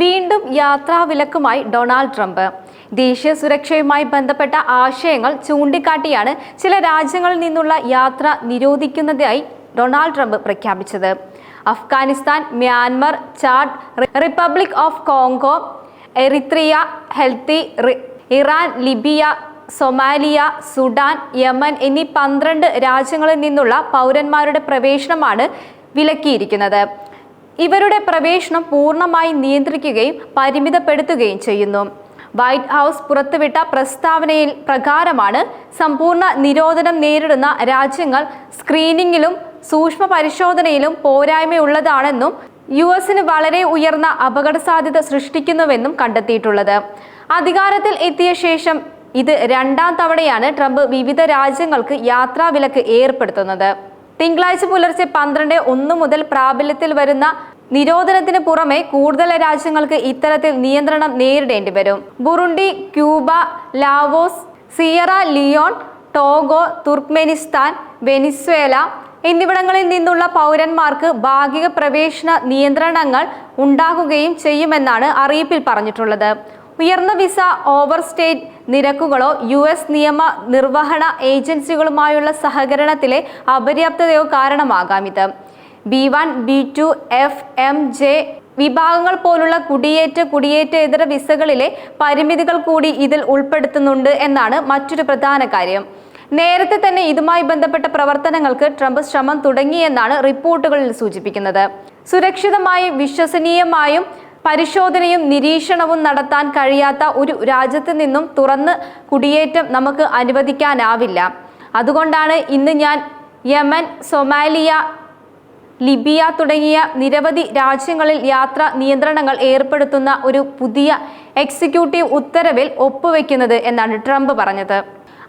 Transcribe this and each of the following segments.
വീണ്ടും യാത്രാ വിലക്കുമായി Donald Trump. ദേശീയ സുരക്ഷയുമായി ബന്ധപ്പെട്ട ആശയങ്ങൾ ചൂണ്ടിക്കാട്ടിയാണ് ചില രാജ്യങ്ങളിൽ നിന്നുള്ള യാത്ര നിരോധിക്കുന്നതായി ഡൊണാൾഡ് ട്രംപ് പ്രഖ്യാപിച്ചത്. Afghanistan Myanmar Chad Republic of Congo Eritrea Haiti Iran Libya Somalia Sudan Yemen എന്നീ പന്ത്രണ്ട് രാജ്യങ്ങളിൽ നിന്നുള്ള പൗരന്മാരുടെ പ്രവേശനമാണ് വിലക്കിയിരിക്കുന്നത്. ഇവരുടെ പ്രവേശനം പൂർണമായി നിയന്ത്രിക്കുകയും പരിമിതപ്പെടുത്തുകയും ചെയ്യുന്നു. വൈറ്റ് ഹൗസ് പുറത്തുവിട്ട പ്രസ്താവനയിൽ പ്രകാരമാണ് സമ്പൂർണ നിരോധനം നേരിടുന്ന രാജ്യങ്ങൾ സ്ക്രീനിങ്ങിലും സൂക്ഷ്മ പരിശോധനയിലും പോരായ്മയുള്ളതാണെന്നും യു എസിന് വളരെ ഉയർന്ന അപകട സാധ്യത സൃഷ്ടിക്കുന്നുവെന്നും കണ്ടെത്തിയിട്ടുള്ളത്. അധികാരത്തിൽ എത്തിയ ശേഷം ഇത് രണ്ടാം തവണയാണ് ട്രംപ് വിവിധ രാജ്യങ്ങൾക്ക് യാത്രാ വിലക്ക് ഏർപ്പെടുത്തുന്നത്. തിങ്കളാഴ്ച പുലർച്ചെ പന്ത്രണ്ട് ഒന്ന് മുതൽ പ്രാബല്യത്തിൽ വരുന്ന നിരോധനത്തിന് പുറമെ കൂടുതൽ രാജ്യങ്ങൾക്ക് ഇത്തരത്തിൽ നിയന്ത്രണം നേരിടേണ്ടി വരും. Burundi Cuba Laos Sierra Leone Togo Turkmenistan Venezuela എന്നിവിടങ്ങളിൽ നിന്നുള്ള പൗരന്മാർക്ക് ഭാഗിക പ്രവേശന നിയന്ത്രണങ്ങൾ ഉണ്ടാകുകയും ചെയ്യുമെന്നാണ് അറിയിപ്പിൽ പറഞ്ഞിട്ടുള്ളത്. ഉയർന്ന വിസ ഓവർ സ്റ്റേറ്റ് നിരക്കുകളോ യു എസ് നിയമ നിർവഹണ ഏജൻസികളുമായുള്ള സഹകരണത്തിലെ അപര്യാപ്തതയോ കാരണമാകാം ഇത്. B one B two F M J വിഭാഗങ്ങൾ പോലുള്ള കുടിയേറ്റ കുടിയേറ്റേതര വിസകളിലെ പരിമിതികൾ കൂടി ഇതിൽ ഉൾപ്പെടുത്തുന്നുണ്ട് എന്നാണ് മറ്റൊരു പ്രധാന കാര്യം. നേരത്തെ തന്നെ ഇതുമായി ബന്ധപ്പെട്ട പ്രവർത്തനങ്ങൾക്ക് ട്രംപ് ശ്രമം തുടങ്ങിയെന്നാണ് റിപ്പോർട്ടുകളിൽ സൂചിപ്പിക്കുന്നത്. സുരക്ഷിതമായും വിശ്വസനീയമായും പരിശോധനയും നിരീക്ഷണവും നടത്താൻ കഴിയാത്ത ഒരു രാജ്യത്ത് നിന്നും തുറന്ന് കുടിയേറ്റം നമുക്ക് അനുവദിക്കാനാവില്ല. അതുകൊണ്ടാണ് ഇന്ന് ഞാൻ യമൻ സൊമാലിയ ലിബിയ തുടങ്ങിയ നിരവധി രാജ്യങ്ങളിൽ യാത്രാ നിയന്ത്രണങ്ങൾ ഏർപ്പെടുത്തുന്ന ഒരു പുതിയ എക്സിക്യൂട്ടീവ് ഉത്തരവിൽ ഒപ്പുവെക്കുന്നത് എന്നാണ് ട്രംപ് പറഞ്ഞത്.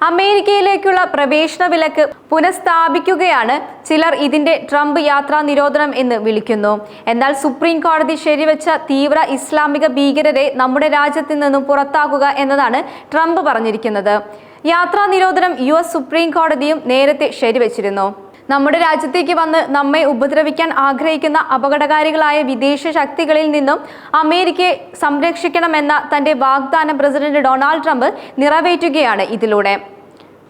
അമേരിക്കയിലേക്കുള്ള പ്രവേശന വിലക്ക് പുനഃസ്ഥാപിക്കുകയാണ് ചിലർ ഇതിന്റെ ട്രംപ് യാത്രാ നിരോധനം എന്ന് വിളിക്കുന്നു. എന്നാൽ സുപ്രീം കോടതി ശരിവെച്ച തീവ്ര ഇസ്ലാമിക ഭീകരരെ നമ്മുടെ രാജ്യത്തിൽ നിന്നും പുറത്താക്കുക എന്നതാണ് ട്രംപ് പറഞ്ഞിരിക്കുന്നത്. യാത്രാ നിരോധനം യു എസ് സുപ്രീം കോടതിയും നേരത്തെ ശരിവെച്ചിരുന്നു. നമ്മുടെ രാജ്യത്തേക്ക് വന്ന് നമ്മെ ഉപദ്രവിക്കാൻ ആഗ്രഹിക്കുന്ന അപകടകാരികളായ വിദേശ ശക്തികളിൽ നിന്നും അമേരിക്കയെ സംരക്ഷിക്കണമെന്ന തന്റെ വാഗ്ദാനം പ്രസിഡന്റ് ഡൊണാൾഡ് ട്രംപ് നിറവേറ്റുകയാണ് ഇതിലൂടെ.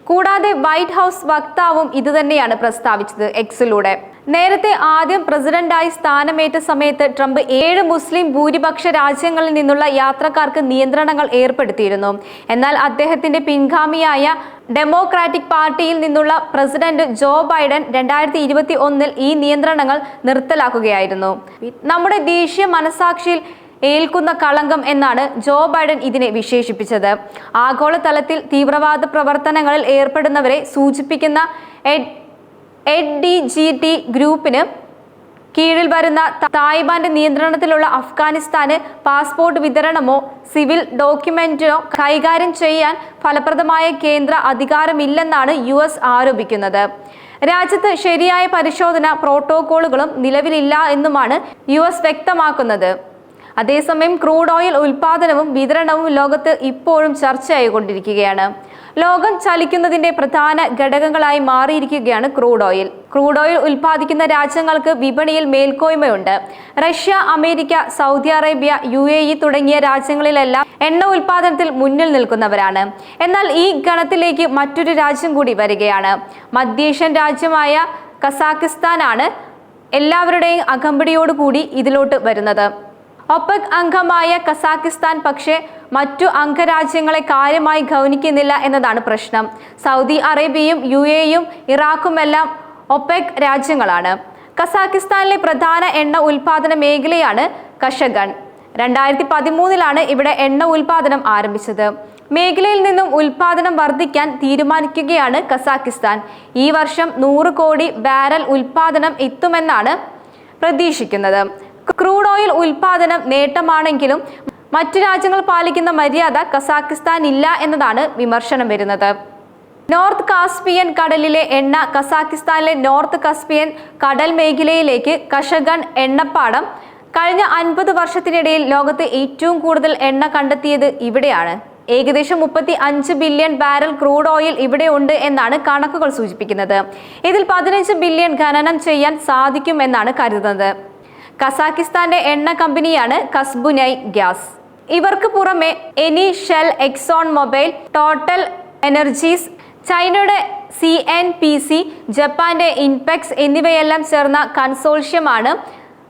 കൂടാതെ വൈറ്റ് ഹൗസ് വക്താവും ഇതുതന്നെയാണ് പ്രസ്താവിച്ചത് എക്സിലൂടെ. നേരത്തെ ആദ്യം പ്രസിഡന്റായി സ്ഥാനമേറ്റ സമയത്ത് ട്രംപ് ഏഴ് മുസ്ലിം ഭൂരിപക്ഷ രാജ്യങ്ങളിൽ നിന്നുള്ള യാത്രക്കാർക്ക് നിയന്ത്രണങ്ങൾ ഏർപ്പെടുത്തിയിരുന്നു. എന്നാൽ അദ്ദേഹത്തിന്റെ പിൻഗാമിയായ ഡെമോക്രാറ്റിക് പാർട്ടിയിൽ നിന്നുള്ള പ്രസിഡന്റ് ജോ ബൈഡൻ രണ്ടായിരത്തി ഇരുപത്തി ഒന്നിൽ ഈ നിയന്ത്രണങ്ങൾ നിർത്തലാക്കുകയായിരുന്നു. നമ്മുടെ ദേശീയ മനസാക്ഷിയിൽ ഏൽക്കുന്ന കളങ്കം എന്നാണ് ജോ ബൈഡൻ ഇതിനെ വിശേഷിപ്പിച്ചത്. ആഗോളതലത്തിൽ തീവ്രവാദ പ്രവർത്തനങ്ങളിൽ ഏർപ്പെടുന്നവരെ സൂചിപ്പിക്കുന്ന എഡ് ഡി ജി ടി ഗ്രൂപ്പിന് കീഴിൽ വരുന്ന തായ്ബാന്റെ നിയന്ത്രണത്തിലുള്ള അഫ്ഗാനിസ്ഥാന് പാസ്പോർട്ട് വിതരണമോ സിവിൽ ഡോക്യുമെന്റിനോ കൈകാര്യം ചെയ്യാൻ ഫലപ്രദമായ കേന്ദ്ര അധികാരമില്ലെന്നാണ് യു എസ് ആരോപിക്കുന്നത്. രാജ്യത്ത് ശരിയായ പരിശോധന പ്രോട്ടോകോളുകളും നിലവിലില്ല എന്നുമാണ് യു എസ് വ്യക്തമാക്കുന്നത്. അതേസമയം ക്രൂഡ് ഓയിൽ ഉൽപാദനവും വിതരണവും ലോകത്ത് ഇപ്പോഴും ചർച്ചയായിക്കൊണ്ടിരിക്കുകയാണ്. ലോകം ചലിക്കുന്നതിന്റെ പ്രധാന ഘടകങ്ങളായി മാറിയിരിക്കുകയാണ് ക്രൂഡ് ഓയിൽ. ക്രൂഡ് ഓയിൽ ഉൽപ്പാദിക്കുന്ന രാജ്യങ്ങൾക്ക് വിപണിയിൽ മേൽക്കോയ്മയുണ്ട്. Russia America Saudi Arabia U A E തുടങ്ങിയ രാജ്യങ്ങളിലെല്ലാം എണ്ണ ഉൽപാദനത്തിൽ മുന്നിൽ നിൽക്കുന്നവരാണ്. എന്നാൽ ഈ ഗണത്തിലേക്ക് മറ്റൊരു രാജ്യം കൂടി വരികയാണ്. മധ്യേഷ്യൻ രാജ്യമായ കസാക്കിസ്ഥാനാണ് എല്ലാവരുടെയും അകമ്പടിയോടുകൂടി ഇതിലോട്ട് വരുന്നത്. ഒപ്പക് അംഗമായ കസാക്കിസ്ഥാൻ പക്ഷേ മറ്റു അംഗരാജ്യങ്ങളെ കാര്യമായി ഗൗനിക്കുന്നില്ല എന്നതാണ് പ്രശ്നം. സൗദി അറേബ്യയും യു എയും ഇറാഖുമെല്ലാം ഒപെക് രാജ്യങ്ങളാണ്. കസാക്കിസ്ഥാനിലെ പ്രധാന എണ്ണ ഉൽപാദന മേഖലയാണ് കഷഗൺ രണ്ടായിരത്തി പതിമൂന്നിലാണ് ഇവിടെ എണ്ണ ഉൽപാദനം ആരംഭിച്ചത്. മേഖലയിൽ നിന്നും ഉൽപാദനം വർദ്ധിക്കാൻ തീരുമാനിക്കുകയാണ് കസാക്കിസ്ഥാൻ. ഈ വർഷം നൂറ് കോടി ബാരൽ ഉൽപാദനം എത്തുമെന്നാണ് പ്രതീക്ഷിക്കുന്നത്. ക്രൂഡ് ഓയിൽ ഉൽപാദനം നേട്ടമാണെങ്കിലും മറ്റു രാജ്യങ്ങൾ പാലിക്കുന്ന മര്യാദ കസാക്കിസ്ഥാൻ ഇല്ല എന്നതാണ് വിമർശനം വരുന്നത്. നോർത്ത് കാസ്പിയൻ കടലിലെ എണ്ണ കസാക്കിസ്ഥാനിലെ നോർത്ത് കാസ്പിയൻ കടൽ മേഖലയിലേക്ക് കഷഗൺ എണ്ണപ്പാടം. കഴിഞ്ഞ അൻപത് വർഷത്തിനിടയിൽ ലോകത്ത് ഏറ്റവും കൂടുതൽ എണ്ണ കണ്ടെത്തിയത് ഇവിടെയാണ്. ഏകദേശം മുപ്പത്തി അഞ്ച് ബില്യൺ ബാരൽ ക്രൂഡ് ഓയിൽ ഇവിടെ ഉണ്ട് എന്നാണ് കണക്കുകൾ സൂചിപ്പിക്കുന്നത്. ഇതിൽ പതിനഞ്ച് ബില്യൺ ഖനനം ചെയ്യാൻ സാധിക്കുമെന്നാണ് കരുതുന്നത്. കസാക്കിസ്ഥാന്റെ എണ്ണ കമ്പനിയാണ് കസ്ബുനൈ ഗ്യാസ്. ഇവർക്ക് പുറമെ Eni Shell Exxon Mobil TotalEnergies ചൈനയുടെ സി എൻ പി സി ജപ്പാന്റെ ഇൻപെക്സ് എന്നിവയെല്ലാം ചേർന്ന കൺസോൾഷ്യമാണ്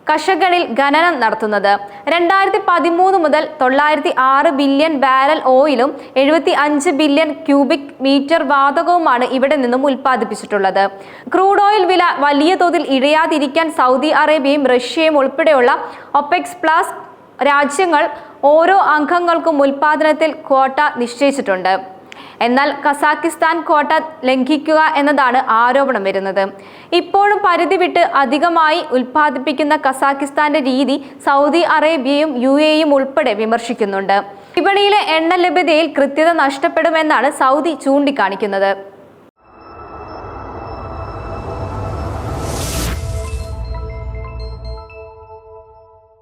കഷകളിൽ ഖനനം നടത്തുന്നത്. രണ്ടായിരത്തി പതിമൂന്ന് മുതൽ തൊള്ളായിരത്തി ആറ് ബില്യൺ ബാരൽ ഓയിലും എഴുപത്തി അഞ്ച് ബില്യൺ ക്യൂബിക് മീറ്റർ വാതകവുമാണ് ഇവിടെ നിന്നും ഉൽപ്പാദിപ്പിച്ചിട്ടുള്ളത്. ക്രൂഡ് ഓയിൽ വില വലിയ തോതിൽ ഇഴയാതിരിക്കാൻ സൗദി അറേബ്യയും റഷ്യയും ഉൾപ്പെടെയുള്ള ഒപെക്സ് പ്ലസ് രാജ്യങ്ങൾ ഓരോ അംഗങ്ങൾക്കും ഉൽപാദനത്തിൽ ക്വാട്ട നിശ്ചയിച്ചിട്ടുണ്ട്. എന്നാൽ കസാക്കിസ്ഥാൻ ക്വാട്ട ലംഘിക്കുക എന്നതാണ് ആരോപണം വരുന്നത്. ഇപ്പോഴും പരിധി വിട്ട് അധികമായി ഉൽപ്പാദിപ്പിക്കുന്ന കസാക്കിസ്ഥാന്റെ രീതി സൗദി അറേബ്യയും യു എയും ഉൾപ്പെടെ വിമർശിക്കുന്നുണ്ട്. വിപണിയിലെ എണ്ണ ലഭ്യതയിൽ കൃത്യത നഷ്ടപ്പെടുമെന്നാണ് സൗദി ചൂണ്ടിക്കാണിക്കുന്നത്.